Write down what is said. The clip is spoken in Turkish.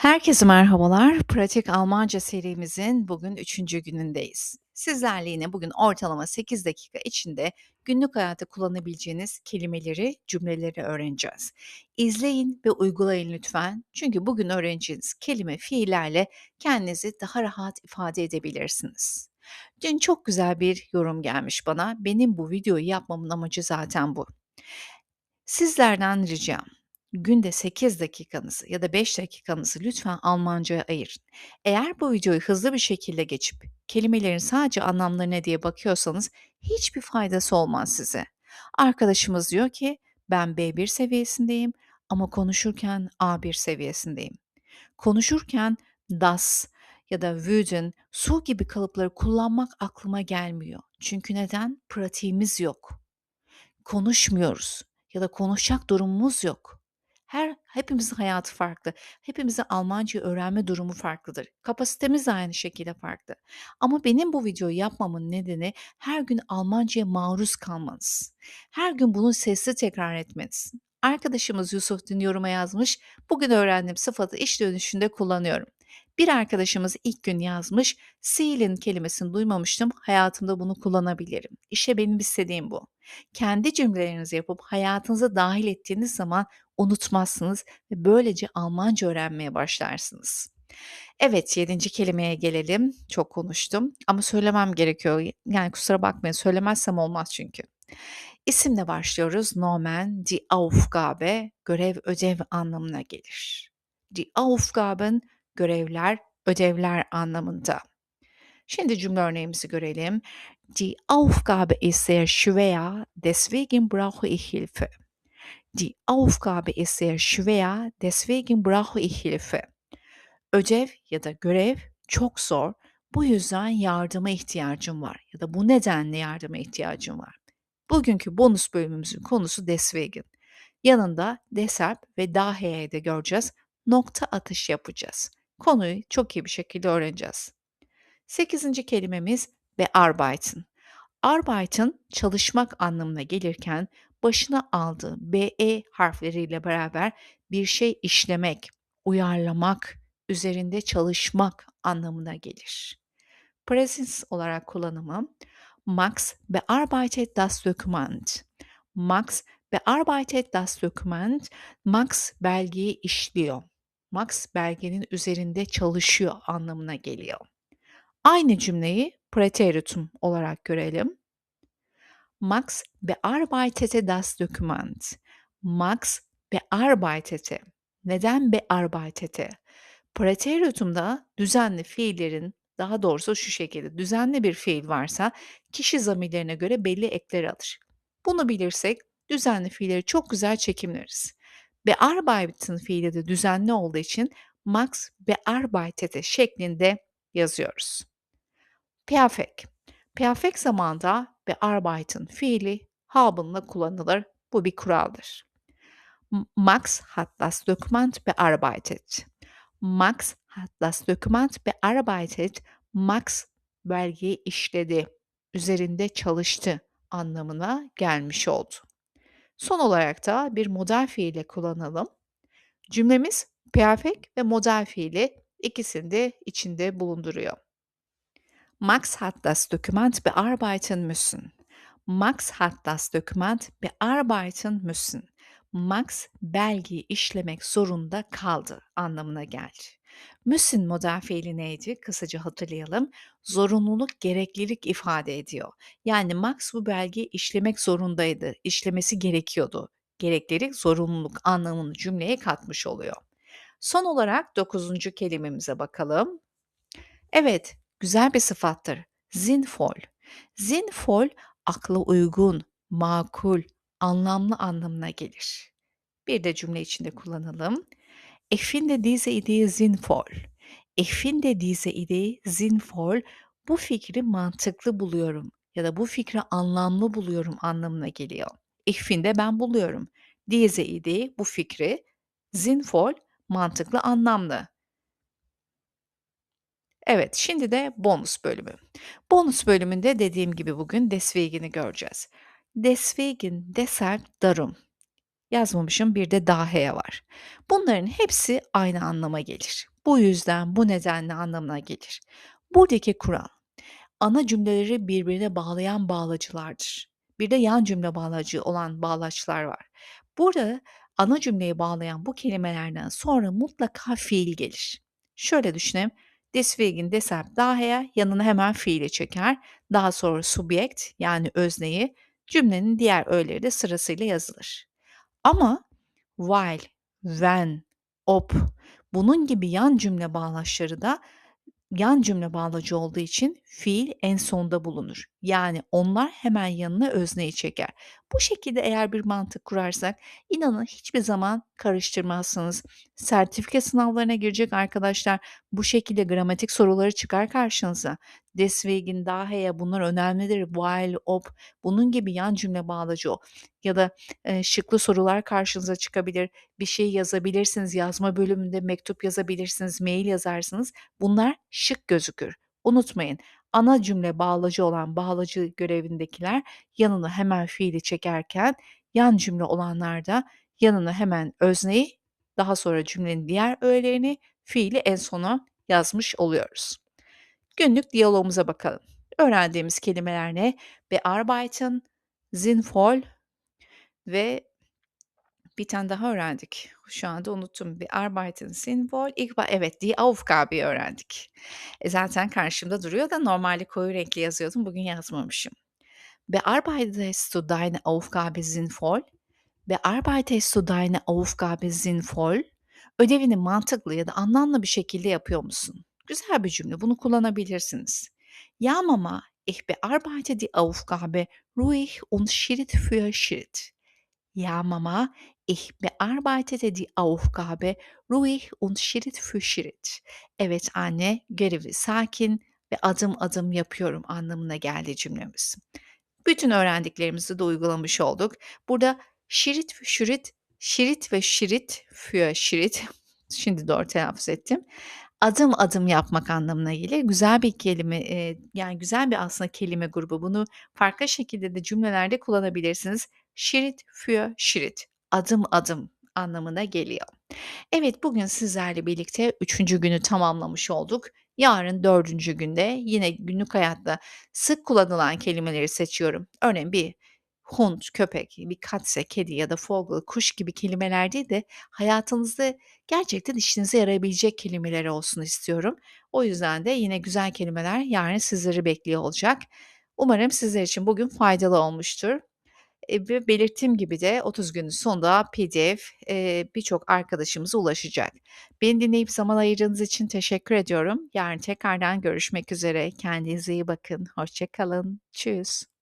Herkese merhabalar. Pratik Almanca serimizin bugün 3. günündeyiz. Sizlerle yine bugün ortalama 8 dakika içinde günlük hayatta kullanabileceğiniz kelimeleri, cümleleri öğreneceğiz. İzleyin ve uygulayın lütfen. Çünkü bugün öğreneceğiniz kelime, fiillerle kendinizi daha rahat ifade edebilirsiniz. Dün çok güzel bir yorum gelmiş bana. Benim bu videoyu yapmamın amacı zaten bu. Sizlerden ricam günde 8 dakikanızı ya da 5 dakikanızı lütfen Almancaya ayırın. Eğer bu videoyu hızlı bir şekilde geçip kelimelerin sadece anlamlarına diye bakıyorsanız hiçbir faydası olmaz size. Arkadaşımız diyor ki ben B1 seviyesindeyim ama konuşurken A1 seviyesindeyim. Konuşurken das ya da würden, su gibi kalıpları kullanmak aklıma gelmiyor. Çünkü neden? Pratiğimiz yok. Konuşmuyoruz ya da konuşacak durumumuz yok. Her hepimizin hayatı farklı. Hepimizin Almanca öğrenme durumu farklıdır. Kapasitemiz aynı şekilde farklı. Ama benim bu videoyu yapmamın nedeni her gün Almancaya maruz kalmanız. Her gün bunu sesli tekrar etmeniz. Arkadaşımız Yusuf dün yoruma yazmış. Bugün öğrendiğim sıfatı iş dönüşünde kullanıyorum. Bir arkadaşımız ilk gün yazmış. Seal'in kelimesini duymamıştım. Hayatımda bunu kullanabilirim. İşte benim istediğim bu. Kendi cümlelerinizi yapıp hayatınıza dahil ettiğiniz zaman unutmazsınız ve böylece Almanca öğrenmeye başlarsınız. Evet, 7. kelimeye gelelim. Çok konuştum ama söylemem gerekiyor. Yani kusura bakmayın söylemezsem olmaz çünkü. İsimle başlıyoruz. Nomen, die Aufgabe, görev, ödev anlamına gelir. Die Aufgaben, görevler, ödevler anlamında. Şimdi cümle örneğimizi görelim. Die Aufgabe ist sehr schwer, deswegen brauche ich Hilfe. Die Aufgabe ist sehr schwer, deswegen brauche ich Hilfe. Ödev ya da görev çok zor, bu yüzden yardıma ihtiyacım var ya da bu nedenle yardıma ihtiyacım var. Bugünkü bonus bölümümüzün konusu deswegen. Yanında deshalb ve daher'de göreceğiz. Nokta atış yapacağız. Konuyu çok iyi bir şekilde öğreneceğiz. Sekizinci kelimemiz bearbeiten. Arbeiten çalışmak anlamına gelirken başına aldığı BE harfleriyle beraber bir şey işlemek, uyarlamak, üzerinde çalışmak anlamına gelir. Presens olarak kullanımı Max bearbeitet das Dokument. Max bearbeitet das Dokument. Max belgeyi işliyor. Max belgenin üzerinde çalışıyor anlamına geliyor. Aynı cümleyi Präteritum olarak görelim. Max bearbeitete das Dokument. Max bearbeitete. Neden bearbeitete? Präteritum'da düzenli fiillerin daha doğrusu şu şekilde düzenli bir fiil varsa kişi zamirlerine göre belli ekler alır. Bunu bilirsek düzenli fiilleri çok güzel çekimleriz. Bearbeiten fiili de düzenli olduğu için Max bearbeitete şeklinde yazıyoruz. Perfekt. Perfekt zamanda bearbeiten fiili haben'la kullanılır. Bu bir kuraldır. Max hat das Dokument bearbeitet. Max hat das Dokument bearbeitet. Max belgeyi işledi, üzerinde çalıştı anlamına gelmiş oldu. Son olarak da bir model fiile kullanalım. Cümlemiz perfect ve model fiili ikisini de içinde bulunduruyor. Max hat das Dokument bearbeiten müssen. Max hat das Dokument bearbeiten müssen. Max belgeyi işlemek zorunda kaldı anlamına geldi. Müssen model fiili neydi? Kısaca hatırlayalım. Zorunluluk, gereklilik ifade ediyor. Yani Max bu belgeyi işlemek zorundaydı. İşlemesi gerekiyordu. Gereklilik, zorunluluk anlamını cümleye katmış oluyor. Son olarak dokuzuncu kelimemize bakalım. Evet, güzel bir sıfattır. Sinnvoll. Sinnvoll akla uygun, makul, anlamlı anlamına gelir. Bir de cümle içinde kullanalım. Ich finde diese Idee sinnvoll. Ich finde diese Idee sinnvoll. Bu fikri mantıklı buluyorum ya da bu fikri anlamlı buluyorum anlamına geliyor. Ich finde ben buluyorum. Diese Idee bu fikri sinnvoll mantıklı anlamlı. Evet, şimdi de bonus bölümü. Bonus bölümünde dediğim gibi bugün deswegen'i göreceğiz. Deswegen, deshalb, darum. Yazmamışım, bir de dahe var. Bunların hepsi aynı anlama gelir. Bu yüzden, bu nedenle anlamına gelir. Buradaki kural, ana cümleleri birbirine bağlayan bağlacılardır. Bir de yan cümle bağlacı olan bağlaçlar var. Burada ana cümleyi bağlayan bu kelimelerden sonra mutlaka fiil gelir. Şöyle düşünelim. Deswegen, deshalb, daher yanına hemen fiili çeker. Daha sonra subjekt yani özneyi, cümlenin diğer öğeleri de sırasıyla yazılır. Ama while, when, ob bunun gibi yan cümle bağlaçları da yan cümle bağlacı olduğu için fiil en sonda bulunur. Yani onlar hemen yanına özneyi çeker. Bu şekilde eğer bir mantık kurarsak inanın hiçbir zaman karıştırmazsınız. Sertifika sınavlarına girecek arkadaşlar bu şekilde gramatik soruları çıkar karşınıza. Deswegen, daher bunlar önemlidir. While, ob bunun gibi yan cümle bağlacı o. Ya da e, şıklı sorular karşınıza çıkabilir. Bir şey yazabilirsiniz. Yazma bölümünde mektup yazabilirsiniz, mail yazarsınız. Bunlar şık gözükür. Unutmayın ana cümle bağlacı olan bağlacı görevindekiler yanına hemen fiili çekerken yan cümle olanlar da yanına hemen özneyi daha sonra cümlenin diğer öğelerini fiili en sona yazmış oluyoruz. Günlük diyalogumuza bakalım. Öğrendiğimiz kelimeler ne? Bearbeiten, sinnvoll ve bir tane daha öğrendik. Şu anda unuttum. Bearbeiten, sinnvoll. İlk ba evet, die Aufgabe'yi öğrendik. E, zaten karşımda duruyor da normalde koyu renkli yazıyordum. Bugün yazmamışım. Bearbeitest du deine Aufgabe sinnvoll? Bearbeitest du deine Aufgabe sinnvoll? Ödevini mantıklı ya da anlamlı bir şekilde yapıyor musun? Güzel bir cümle. Bunu kullanabilirsiniz. Ja, Mama, ich bearbeite die Aufgabe ruhig und Schritt für Schritt. Ja, Mama, ich bearbeitete die Aufgabe ruhig und Schritt für Schritt. Evet anne, görevi sakin ve adım adım yapıyorum anlamına geldi cümlemiz. Bütün öğrendiklerimizi de uygulamış olduk. Burada Schritt für Schritt, Schritt ve Schritt für Schritt, şimdi doğru telaffuz ettim. Adım adım yapmak anlamına gelir. Güzel bir kelime, eee, yani güzel bir aslında kelime grubu. Bunu farklı şekilde de cümlelerde kullanabilirsiniz. Schritt für Schritt, adım adım anlamına geliyor. Evet, bugün sizlerle birlikte 3. günü tamamlamış olduk. Yarın 4. günde yine günlük hayatta sık kullanılan kelimeleri seçiyorum. Örneğin bir hund, köpek, bir Katze, kedi ya da Vogel, kuş gibi kelimeler değil de hayatınızda gerçekten işinize yarayabilecek kelimeler olsun istiyorum. O yüzden de yine güzel kelimeler yarın sizleri bekliyor olacak. Umarım sizler için bugün faydalı olmuştur. Ve belirttiğim gibi de 30 günün sonunda PDF, eee, birçok arkadaşımıza ulaşacak. Beni dinleyip zaman ayırdığınız için teşekkür ediyorum. Yarın tekrardan görüşmek üzere. Kendinize iyi bakın. Hoşça kalın. Tschüss.